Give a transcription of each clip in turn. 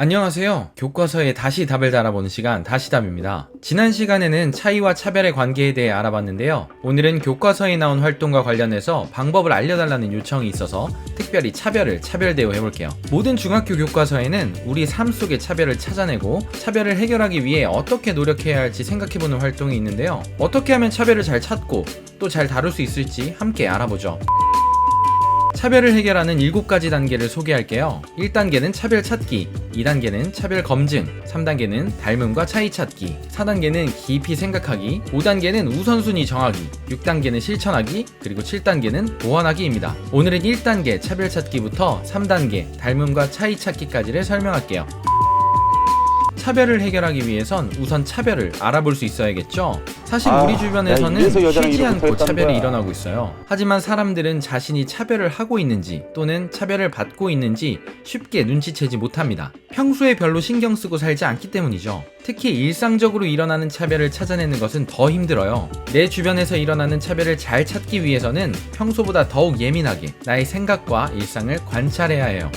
안녕하세요. 교과서에 다시 답을 달아보는 시간, 다시 답입니다. 지난 시간에는 차이와 차별의 관계에 대해 알아봤는데요. 오늘은 교과서에 나온 활동과 관련해서 방법을 알려달라는 요청이 있어서 특별히 차별을 차별 대우 해 볼게요. 모든 중학교 교과서에는 우리 삶 속의 차별을 찾아내고 차별을 해결하기 위해 어떻게 노력해야 할지 생각해보는 활동이 있는데요. 어떻게 하면 차별을 잘 찾고 또 잘 다룰 수 있을지 함께 알아보죠. 차별을 해결하는 7가지 단계를 소개할게요. 1단계는 차별 찾기, 2단계는 차별 검증, 3단계는 닮음과 차이 찾기, 4단계는 깊이 생각하기, 5단계는 우선순위 정하기, 6단계는 실천하기, 그리고 7단계는 보완하기입니다. 오늘은 1단계 차별 찾기부터 3단계 닮음과 차이 찾기까지를 설명할게요. 차별을 해결하기 위해선 우선 차별을 알아볼 수 있어야겠죠. 사실 아, 우리 야, 주변에서는 쉬지 않고 붙어있다는 차별이 거야. 일어나고 있어요. 하지만 사람들은 자신이 차별을 하고 있는지 또는 차별을 받고 있는지 쉽게 눈치채지 못합니다. 평소에 별로 신경 쓰고 살지 않기 때문이죠. 특히 일상적으로 일어나는 차별을 찾아내는 것은 더 힘들어요. 내 주변에서 일어나는 차별을 잘 찾기 위해서는 평소보다 더욱 예민하게 나의 생각과 일상을 관찰해야 해요.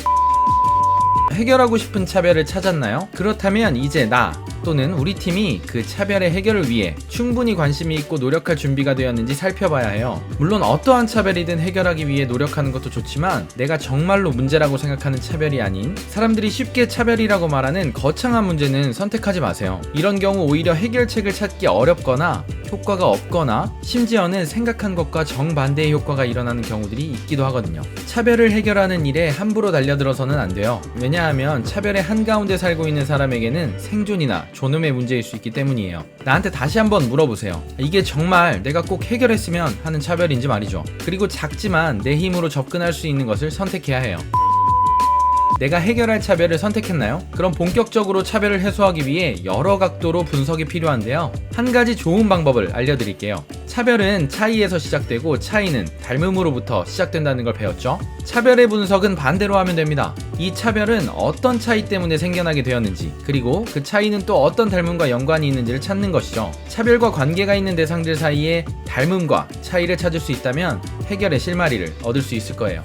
해결하고 싶은 차별을 찾았나요? 그렇다면 이제 나 또는 우리 팀이 그 차별의 해결을 위해 충분히 관심이 있고 노력할 준비가 되었는지 살펴봐야 해요. 물론 어떠한 차별이든 해결하기 위해 노력하는 것도 좋지만 내가 정말로 문제라고 생각하는 차별이 아닌 사람들이 쉽게 차별이라고 말하는 거창한 문제는 선택하지 마세요. 이런 경우 오히려 해결책을 찾기 어렵거나 효과가 없거나 심지어는 생각한 것과 정반대의 효과가 일어나는 경우들이 있기도 하거든요. 차별을 해결하는 일에 함부로 달려들어서는 안 돼요. 왜냐 하면 차별의 한가운데 살고 있는 사람에게는 생존이나 존엄의 문제일 수 있기 때문이에요. 나한테 다시 한번 물어보세요. 이게 정말 내가 꼭 해결했으면 하는 차별인지 말이죠. 그리고 작지만 내 힘으로 접근할 수 있는 것을 선택해야 해요. 내가 해결할 차별을 선택했나요? 그럼 본격적으로 차별을 해소하기 위해 여러 각도로 분석이 필요한데요. 한 가지 좋은 방법을 알려드릴게요. 차별은 차이에서 시작되고 차이는 닮음으로부터 시작된다는 걸 배웠죠? 차별의 분석은 반대로 하면 됩니다. 이 차별은 어떤 차이 때문에 생겨나게 되었는지, 그리고 그 차이는 또 어떤 닮음과 연관이 있는지를 찾는 것이죠. 차별과 관계가 있는 대상들 사이에 닮음과 차이를 찾을 수 있다면 해결의 실마리를 얻을 수 있을 거예요.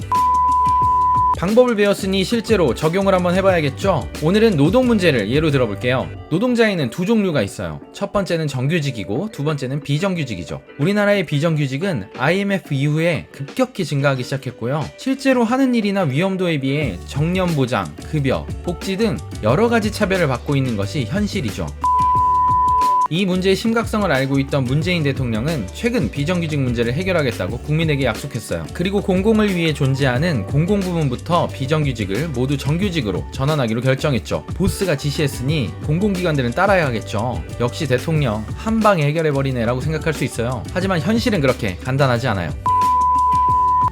방법을 배웠으니 실제로 적용을 한번 해봐야겠죠? 오늘은 노동 문제를 예로 들어볼게요. 노동자에는 두 종류가 있어요. 첫 번째는 정규직이고 두 번째는 비정규직이죠. 우리나라의 비정규직은 IMF 이후에 급격히 증가하기 시작했고요. 실제로 하는 일이나 위험도에 비해 정년 보장, 급여, 복지 등 여러 가지 차별을 받고 있는 것이 현실이죠. 이 문제의 심각성을 알고 있던 문재인 대통령은 최근 비정규직 문제를 해결하겠다고 국민에게 약속했어요. 그리고 공공을 위해 존재하는 공공 부문부터 비정규직을 모두 정규직으로 전환하기로 결정했죠. 보스가 지시했으니 공공기관들은 따라야겠죠. 역시 대통령 한 방에 해결해버리네라고 생각할 수 있어요. 하지만 현실은 그렇게 간단하지 않아요.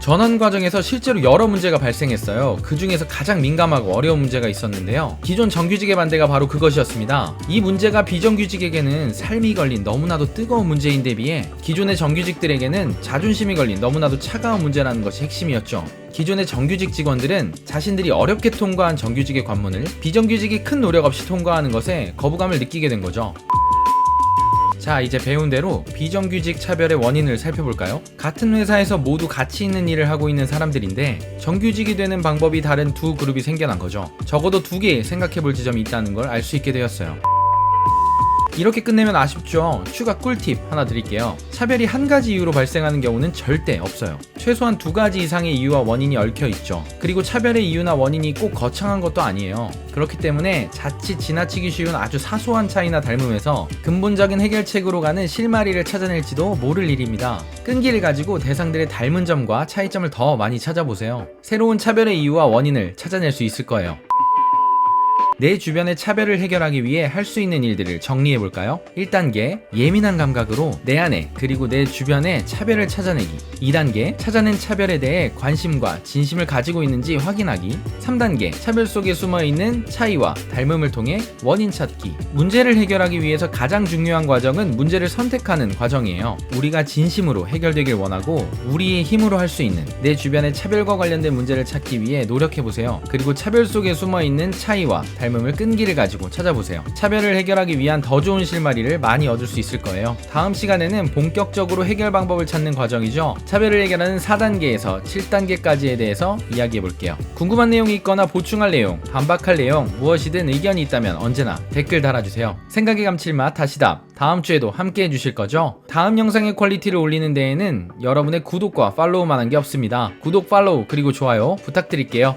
전환 과정에서 실제로 여러 문제가 발생했어요. 그 중에서 가장 민감하고 어려운 문제가 있었는데요. 기존 정규직의 반대가 바로 그것이었습니다. 이 문제가 비정규직에게는 삶이 걸린 너무나도 뜨거운 문제인 데 비해 기존의 정규직들에게는 자존심이 걸린 너무나도 차가운 문제라는 것이 핵심이었죠. 기존의 정규직 직원들은 자신들이 어렵게 통과한 정규직의 관문을 비정규직이 큰 노력 없이 통과하는 것에 거부감을 느끼게 된 거죠. 자, 이제 배운 대로 비정규직 차별의 원인을 살펴볼까요? 같은 회사에서 모두 가치 있는 일을 하고 있는 사람들인데 정규직이 되는 방법이 다른 두 그룹이 생겨난 거죠. 적어도 두 개 생각해 볼 지점이 있다는 걸 알 수 있게 되었어요. 이렇게 끝내면 아쉽죠. 추가 꿀팁 하나 드릴게요. 차별이 한 가지 이유로 발생하는 경우는 절대 없어요. 최소한 두 가지 이상의 이유와 원인이 얽혀 있죠. 그리고 차별의 이유나 원인이 꼭 거창한 것도 아니에요. 그렇기 때문에 자칫 지나치기 쉬운 아주 사소한 차이나 닮음에서 근본적인 해결책으로 가는 실마리를 찾아낼지도 모를 일입니다. 끈기를 가지고 대상들의 닮은 점과 차이점을 더 많이 찾아보세요. 새로운 차별의 이유와 원인을 찾아낼 수 있을 거예요. 내 주변의 차별을 해결하기 위해 할 수 있는 일들을 정리해 볼까요? 1단계 예민한 감각으로 내 안에 그리고 내 주변의 차별을 찾아내기. 2단계 찾아낸 차별에 대해 관심과 진심을 가지고 있는지 확인하기. 3단계 차별 속에 숨어 있는 차이와 닮음을 통해 원인 찾기. 문제를 해결하기 위해서 가장 중요한 과정은 문제를 선택하는 과정이에요. 우리가 진심으로 해결되길 원하고 우리의 힘으로 할 수 있는 내 주변의 차별과 관련된 문제를 찾기 위해 노력해 보세요. 그리고 차별 속에 숨어 있는 차이와 닮음을 끈기를 가지고 찾아보세요. 차별을 해결하기 위한 더 좋은 실마리를 많이 얻을 수 있을 거예요. 다음 시간에는 본격적으로 해결 방법을 찾는 과정이죠. 차별을 해결하는 4단계에서 7단계까지에 대해서 이야기해 볼게요. 궁금한 내용이 있거나 보충할 내용, 반박할 내용, 무엇이든 의견이 있다면 언제나 댓글 달아주세요. 생각의 감칠맛 다시답. 다음 주에도 함께 해주실 거죠? 다음 영상의 퀄리티를 올리는 데에는 여러분의 구독과 팔로우만 한 게 없습니다. 구독, 팔로우, 그리고 좋아요 부탁드릴게요.